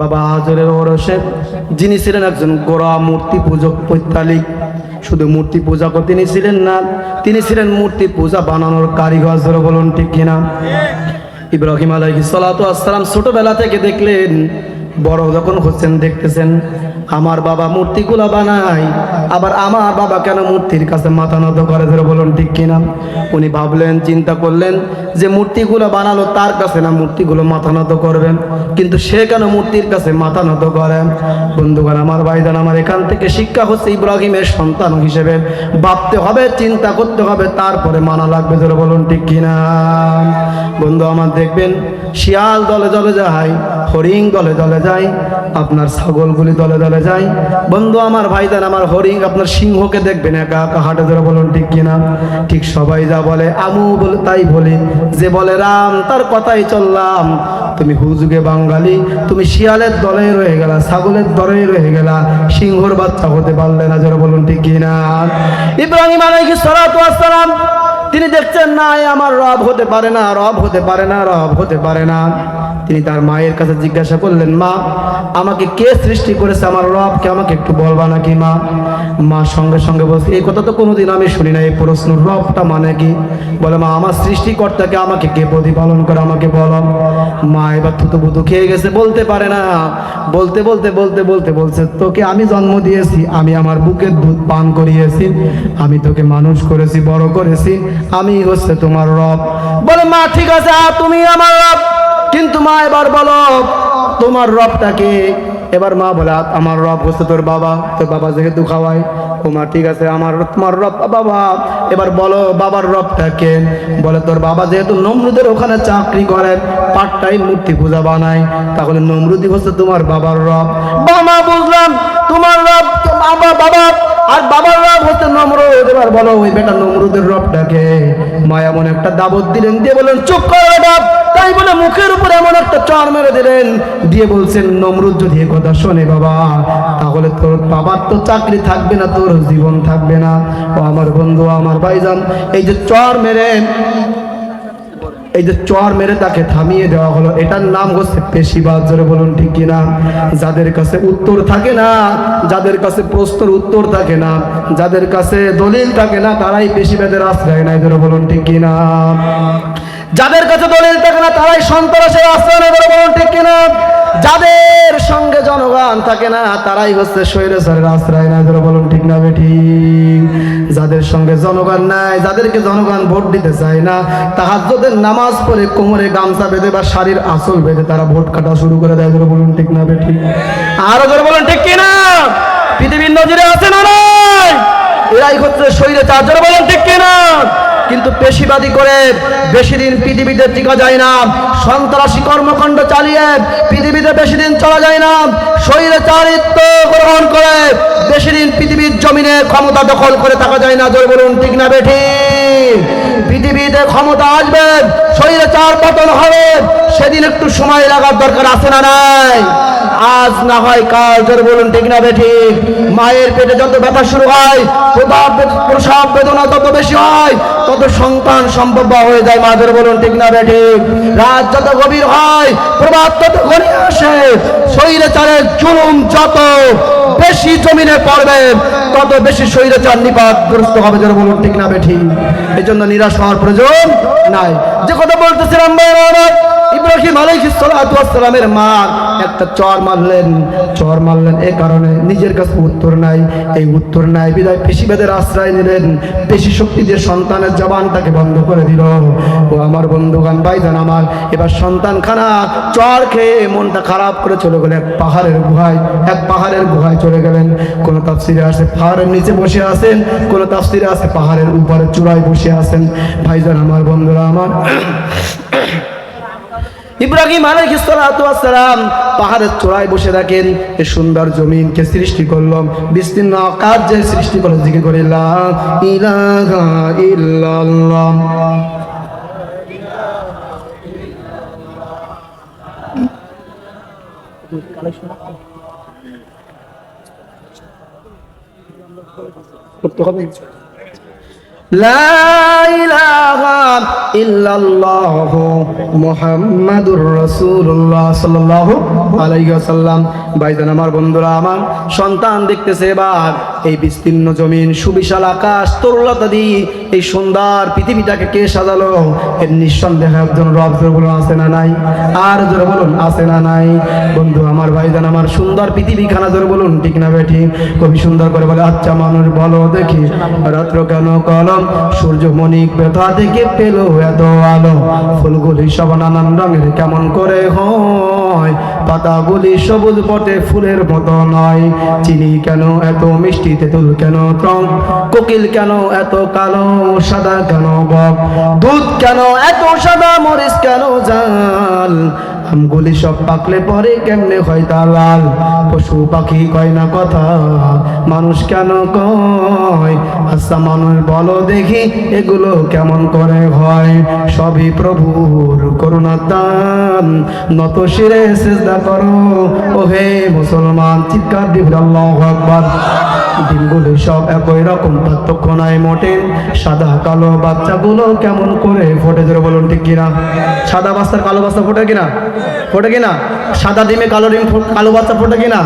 বাবা হাজরের ওরসে যিনি ছিলেন একজন গোড়া মূর্তি পূজক পৈতালিক। শুধু মূর্তি পূজা করে, তিনি ছিলেন না, তিনি ছিলেন মূর্তি পূজা বানানোর কারিগর বলুন ঠিক কিনা? ইব্রাহিম আলাইহি সালাতু আসসালাম ছোটবেলা থেকে দেখলেন, বড় যখন হচ্ছেন দেখতেছেন, আমার বাবা মূর্তিগুলা বানায় আবার আমার বাবা কেন মূর্তির কাছে মাথা নত করে? ধরে বলুন, ঠিক কিনা? উনি ভাবলেন, চিন্তা করলেন যে মূর্তিগুলো বানালো তার কাছে না মূর্তিগুলো মাথা নত করবেন? কিন্তু সে কেন মূর্তির কাছে মাথা নত করে? বন্ধুগণ, আমার ভাইজান, আমার এখান থেকে শিক্ষা হচ্ছে ইব্রাহিমের সন্তান হিসেবে। ভাবতে হবে, চিন্তা করতে হবে, তারপরে মানা লাগবে, ধরে বলুন, ঠিক কিনা? বন্ধু, আমার দেখবেন, শিয়াল দলে দলে যায়। হরিং দলে দলে যায়, আপনার ছাগলগুলি দলে দলে যায়। বন্ধু, আমার ভাইজান, আমার হরিং আপনার সিংহকে দেখবেন একা একা হাটে ধরে বলুন, ঠিক কিনা? ঠিক সবাই যা বলে, আমু বলে, তাই বলি। যে বলে, রাম, তার কথাই চললাম। তুমি হুজুগে বাঙালি, তুমি শিয়ালের দলে রয়ে গেলা, ছাগলের দলে রয়ে গেলা। সিংহর বাচ্চা হতে পারলে না যারা বলুন, ঠিক কিনা? ইব্রাহিম আলাইহিস সালাতু ওয়াস সালাম তিনি দেখছেন না আমার রব হতে পারে না, রব হতে পারে না, রব হতে পারে না। তিনি তার মায়ের কাছে জিজ্ঞাসা করলেন, মা, আমাকে কে সৃষ্টি করেছে? আমার রবকে আমাকে একটু বলবা নাকি, মা? মা সঙ্গে সঙ্গে বলছে, এই কথা তো কোনোদিন আমি শুনি না এই প্রশ্ন, রবটা মানে কি? বলে, মা, আমার সৃষ্টিকর্তাকে আমাকে কে প্রতিপালন করে, আমাকে বলো। মা এবার থুতু বুতু খেয়ে গেছে, বলতে পারে না। বলতে বলতে বলতে বলতে বলছে, তোকে আমি জন্ম দিয়েছি, আমি আমার বুকের দুধ পান করিয়েছি, আমি তোকে মানুষ করেছি, বড় করেছি আমি হচ্ছে তোমার রব। বলে, মা, ঠিক আছে তুমি আমার রব। কিন্তু মা, এবার বলো, তোমার রবটাকে এবার মা বলে, আমার রব হচ্ছে তোর বাবা। তোর বাবা যেহেতু খাওয়ায়। ও মা, ঠিক আছে, আমার, তোমার রব বাবা। এবার বলো, বাবার রবটাকে বলে, তোর বাবা যেহেতু নমরুদের ওখানে চাকরি করে পার্ট টাইম মূর্তি পূজা বানায়, তাহলে নমরুদি হচ্ছে তোমার বাবার রব। বাবা বুঝলাম, তোমার রব বাবা বাবা। আর বাবার রব হচ্ছে নমরুদ, এবার বলো ওই বেটা নমরুদের রবটাকে। মা এমন একটা দাবত দিলেন, দিয়ে বলেন চুপ করো রব তাই বলে মুখের উপর এমন একটা চর মেরে দিলেন, দিয়ে বলছেন, নমরুদ যদি কথা শোনে বাবা, তাহলে তোর বাবার তো চাকরি থাকবে না, তোর জীবন থাকবে না। ও আমার বন্ধু, আমার ভাইজান, এই যে চর মেরে এই যে চর মেরে তাকে থামিয়ে দেওয়া হলো, এটার নাম হচ্ছে পেশিবাদ জোরে বলুন ঠিক কিনা? যাদের কাছে উত্তর থাকে না, যাদের কাছে প্রশ্নের উত্তর থাকে না, যাদের কাছে দলিল থাকে না, তারাই পেশিবাদের আশ্রয় নেয় জোরে বলুন ঠিক কিনা? যাদের কাছে দলিল থাকে না, তারাই সন্ত্রাসের আশ্রয় নেয় জোরে বলুন ঠিক কিনা? যাদের জনগণ থাকে না, তারাই হচ্ছে স্বৈরাচারের আশ্রয়। নেয় জোরে বলুন, ঠিক না বেঠিক যাদের সঙ্গে জনগণ নাই, যাদেরকে জনগণ ভোট দিতে চায় না, তাহাজ্জুদের নামাজ পড়ে কোমরে গামছা বেঁধে বা শাড়ির আসল বেঁধে তারা ভোট কাটা শুরু করে দেয়, জোরে বলুন, ঠিক না, বেঠি? আরও জোরে বলুন, ঠিক কিনা পৃথিবীর নজরে আছে না নাই? এরাই হচ্ছে শরীরে চার বলুন, ঠিক কিনা কিন্তু পেশিবাদী করে বেশি দিন পৃথিবীতে টিকা যায় না। সন্ত্রাসী কর্মকাণ্ড চালিয়ে পৃথিবীতে বেশি দিন চলা যায় না। শরীরে চারিত্ব গ্রহণ করে বেশি দিন পৃথিবীর জমিনে ক্ষমতা দখল করে থাকা যায় না। জোর বলুন, ঠিক না বেঠি পৃথিবীতে ক্ষমতা আসবে, শরীরে চার পতন হবে, সেদিন একটু সময় লাগার দরকার আছে না নাই? আজ না হয় কাল, জোর বলুন, ঠিক না বেঠিক মায়ের পেটে যত ব্যথা শুরু হয় বে- প্রসব বেদনা তত বেশি হয়, তত সন্তান সম্ভব হয়ে যায় মাদের বলুন, ঠিক না বেঠিক রাত যত গভীর হয় প্রভাব তত ঘনিয়ে আসে, শরীরে চারের জুলুম যত বেশি জমিনে পড়বে তত বেশি শরীরে চার নিপাতগ্রস্ত হবে যেন বলুন, ঠিক না বেঠি? এই জন্য নিরাশ হওয়ার প্রয়োজন নাই। যে কথা বলতেছিলাম ইব্রাহিম আলাইহিসসালামের মা একটা চর মারলেন। চর মারলেন এ কারণে নিজের কাছে উত্তর নাই। এই উত্তর নাই বিদায় পেশিবাদের আশ্রয় নিলেন। পেশি শক্তি দিয়ে সন্তানের জবানটাকে বন্ধ করে দিল। ও আমার বন্ধুগান ভাইজান আমার, এবার সন্তান খানা চর খেয়ে মনটা খারাপ করে চলে গেলেন এক পাহাড়ের গুহায়, এক পাহাড়ের গুহায় চলে গেলেন। কোন তাফসিরে আছে পাহাড়ের নিচে বসে আছেন, কোন তাফসিরে আছে পাহাড়ের উপরে চূড়ায় বসে আছেন। ভাইজান আমার বন্ধুরা আমার ইব্রাহিম আলাইহিসসালাম পাহাড়ের চূড়ায় বসে থাকেন। এ সুন্দর জমিনকে সৃষ্টি করলাম। বিস্তীর্ণ যে সৃষ্টি করল জিজ্ঞেস করে লা ইলাহা ইল্লাল্লাহ। করতে হবে। আমার বন্ধুরা আমার সন্তান দেখতেছে এবার। এই বিস্তীর্ণ জমিন, সুবিশাল আকাশ, তরুলতা দিয়ে এই সুন্দর পৃথিবীটাকে কে সাজালো? এর নিঃসন্দেহে একজন রব জোরে বলুন, আছে না নাই? আর জোরে বলুন, আছে না নাই? বন্ধু, আমার ভাই ভাইজান, আমার সুন্দর পৃথিবী খানা জোরে বলুন, ঠিক না বেঠি? খুবই সুন্দর করে বলে আচ্ছা মানুষ, বলো দেখি, রাত্র কেন কলম? সূর্যমণিক ব্যথা থেকে পেল এত আলো। ফুলগুলি সব নানান রঙের, কেমন করে হয়? পাতাগুলি সবুজ পটে ফুলের মতো নয়। চিনি কেন এত মিষ্টি তেঁতুল কেন টং কোকিল কেন এত কালো, সাদা কেন বক? দুধ কেন এত সাদা, মরিচ কেন জাল? আমগুলি সব পাকলে পরে কেমনে হয় তা লাল পশু পাখি কয় না কথা? মানুষ কেন কয়? আচ্ছা মানুষ বলো দেখি এগুলো কেমন করে হয়? সবই প্রভুর করুণার দান। নত শিরে চেষ্টা করো। হে মুসলমান, চিৎকার দিবে আল্লাহ আকবার। দিনগুলো সব একই রকম, পার্থক্য নাই মোটে। সাদা, কালো বাচ্চাগুলো কেমন করে ফোটে? ধরে বলুন, ঠিক কিনা? সাদা বাচ্চার কালো বাচ্চা ফোটে কিনা? ফোটে কিনা? সাদা ডিমে কালো ডিম কালো বাচ্চা ফোটে কিনা?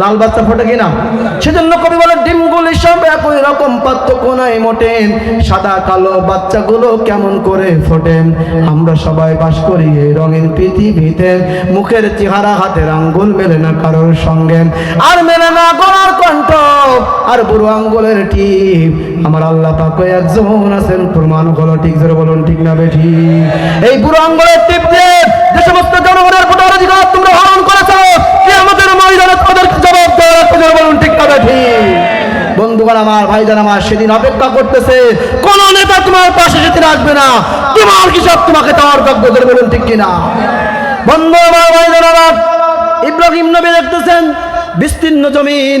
লাল বাচ্চা ফোটে কিনা? সেজন্য কবি বলে ডিমগুলি সব একই রকম, পার্থক্য নাই মোটে সাদা কালো বাচ্চাগুলো কেমন করে ফোটে আমরা সবাই বাস করি এই রঙিন পৃথিবীতে। মুখের চেহারা, হাতের আঙ্গুল মেলে না কারোর সঙ্গে। আর মেলে না গলার কণ্ঠ, আর বুড়ো আঙ্গুলের টিপ। আমার আল্লাহ পাকে একজন আছেন, প্রমাণ হলো ঠিক ধরে বলুন, ঠিক না বেঠি? এই বুড়ো আঙ্গুলের টিপ দিয়ে যে সমস্ত জনগণের ভোটার অধিকার তোমরা হরণ করেছ। কি আমাদের মহিলারা তাদেরকে জবাব দেওয়া লাগবে বলুন, ঠিক বেঠি বন্ধুগণ আমার, ভাইজান আমার, সেদিন অপেক্ষা করতেছে। কোন নেতা তোমার পাশে সেদিন আসবে না। তোমার হিসাব তোমাকে দেওয়ার করে বলুন, ঠিক কিনা? বন্ধু আমার, ভাইজান আমার, ইব্রাহিম নবী দেখতেছেন, বিস্তীর্ণ জমিন।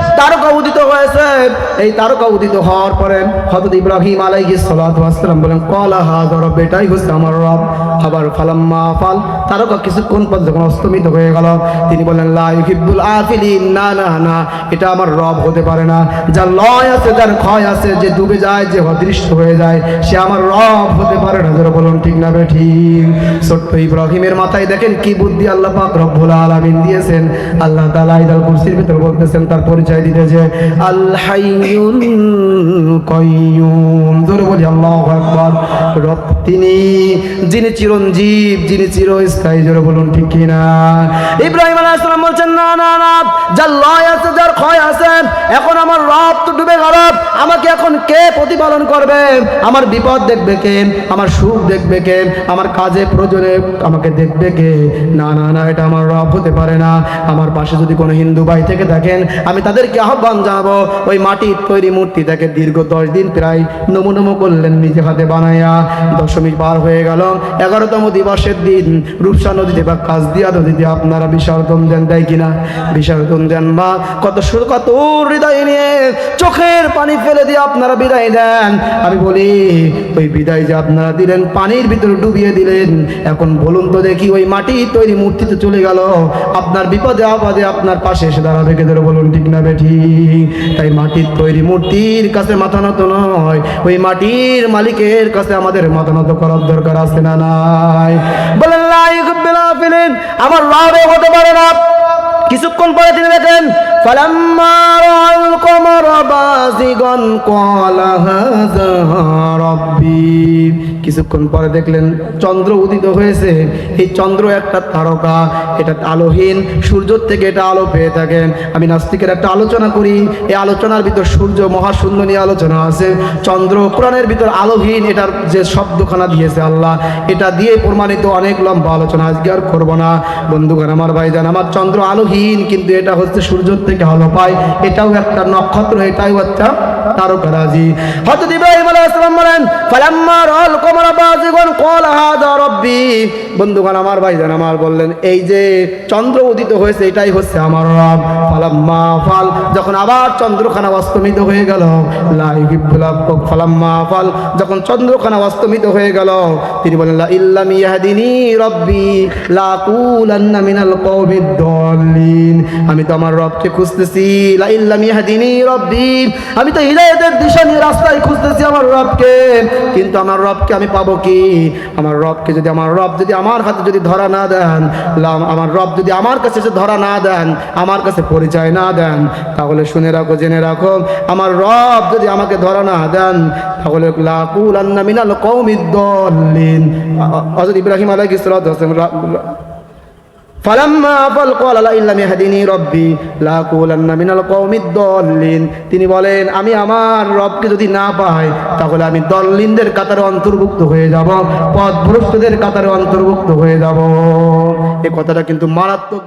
তারকা উদিত হয়েছে। এই তারকা উদিত হওয়ার পরে হযরত ইব্রাহিম আলাইহিস সালাতু ওয়াসসালাম বলেন, ক্বালা হাযা রব এটাই হচ্ছে আমার রব। আবার ফালাম্মা ফাল, তারকা কিছুক্ষণ পর যখন অস্তমিত হয়ে গেল, তিনি বললেন লা ইউহিব্বুল আফিলিন, না না না, এটা আমার রব হতে পারে না। যার লয় আছে, যার ক্ষয় আছে, যে ডুবে যায়, যে অদৃশ্য হয়ে যায়, সে আমার রব হতে পারে না। যারা বলুন, ঠিক না বে, ঠিক? ছোট্ট ইব্রাহিমের মাথায় দেখেন কি বুদ্ধি আল্লাহ পাক রব্বুল আলামিন দিয়েছেন। আল্লাহ তাআলা আইদাল কুরসির ভিতর বলতেছেন, তার পরিচয় দিতেছে আল হাইয়ুল কাইয়ুম। ধরে বলি, আল্লাহু আকবার। রব তিনি, যিনি চিরঞ্জীব, যিনি চিরস্থায়ী, জোরে বলুন ঠিক কি না ইব্রাহিম আলাইহিস সালাম বলছেন, না না না, যার লয় আছে, যার ক্ষয় আছে, এখন আমার রব তো ডুবে গেল। আমাকে এখন কে প্রতিপালন করবে? আমার বিপদ দেখবে কে? আমার সুখ দেখবে কে? আমার কাজে প্রয়োজনে আমাকে দেখবে কে? না না না, এটা আমার রব হতে পারে না। আমার পাশে যদি কোনো হিন্দু ভাই থেকে দেখেন, আমি তাদেরকে আহ্বান জানাব, ওই মাটির তৈরি মূর্তি তাকে দীর্ঘ দশ দিন প্রায় নমো নমো করলেন নিজে হাতে বানাইয়া। দশমী পার হয়ে গেল। এগারোতম দিবসের দিন রূপসা নদীতে বা কাজদিয়া নদীতে আপনারা বিসর্জন দেন, দেয় কিনা? বিসর্জন দেন বা কত কত হৃদয় নিয়ে চোখের পানি ফেলে দিয়ে আপনারা বিদায় দেন। আমি বলি, ওই বিদায় যে আপনারা দিলেন, পানির ভিতরে ডুবিয়ে দিলেন, এখন বলুন তো দেখি ওই মাটি তৈরি মূর্তিতে চলে গেল। আপনার বিপদে আপদে আপনার পাশে এসে দাঁড়াবে কে ধরে বলুন, ঠিক না বেঠি? তাই মাটির তৈরি মূর্তির কাছে মাথা নত নয়। ওই মাটির মালিকের কাছে আমাদের মাথা নত করার দরকার আছে না নাই? বলেন আমার লাভে হতে পারে না। কিছুক্ষণ পরে তিনি দেখেন ফালাম্মা বাজিগন কলা হাজা রব্বি। কিছুক্ষণ পরে দেখলেন চন্দ্র উদিত হয়েছে। এই চন্দ্র একটা তারকা, এটা আলোহীন, সূর্য থেকে এটা আলো পেয়ে থাকে। আমি নাস্তিকের একটা আলোচনা করি, এই আলোচনার ভিতর সূর্য মহাশূন্য নিয়ে আলোচনা আছে। চন্দ্র কোরআনের ভিতর আলোহীন, এটার যে শব্দখানা দিয়েছে আল্লাহ, এটা দিয়ে প্রমাণিত অনেক লম্বা আলোচনা আজকে আর করব না। বন্ধুগণ, আমার ভাইজান, আমার চন্দ্র আলোহীন, কিন্তু এটা হচ্ছে সূর্য থেকে আলো পায়। এটাও একটা নক্ষত্র, এটাও একটা তারকারাজি। হযরত ইব্রাহিম আলাইহিস সালাম বলেন, ফালাম্মা রাল কমরা বাজিগুন ক্বাল হাদা রাব্বি। বন্ধুগণ, আমার ভাইজান আমার বললেন, এই যে চন্দ্র উদিত হয়েছে, এটাই হচ্ছে আমার রব। ফালাম্মা ফাল, যখন আবার চন্দ্রখানা অস্তমিত হয়ে গেল ফালাম্মা ফাল, যখন চন্দ্রখানা অস্তমিত হয়ে গেল, তিনি বলেন, লা ইল্লাম ইয়াহদিনি রব্বি, লা কুলান্না মিনাল কওমিদ দাল্লিন। আমি তো আমার রবকে খুঁজতেছি, লা ইল্লাম ইয়াহদিনি রব্বি। আমি তো হিদায়াতের দিশা নিয়ে রাস্তায় খুঁজতেছি আমার রবকে। কিন্তু আমার রবকে আমি পাবো কি? আমার রবকে যদি আমার রব যদি আমার হাতে যদি ধরা না দেন আমার রব যদি আমার কাছে এসে ধরা না দেন, আমার কাছে পরিচয় না দেন, তাহলে শুনে রাখো, জেনে রাখো, আমার রব যদি আমাকে ধরা না দেন, তাহলে লাকুল আন্না মিনাল কৌমিদ্দলিন হযরত ইব্রাহিম আলাইহিস তিনি বলেন, আমি আমার রবকে যদি না পাই, তাহলে আমি দল্লিনদের কাতারে অন্তর্ভুক্ত হয়ে যাব, পথভ্রষ্টদের কাতারে অন্তর্ভুক্ত হয়ে যাব। এ কথাটা কিন্তু মারাত্মক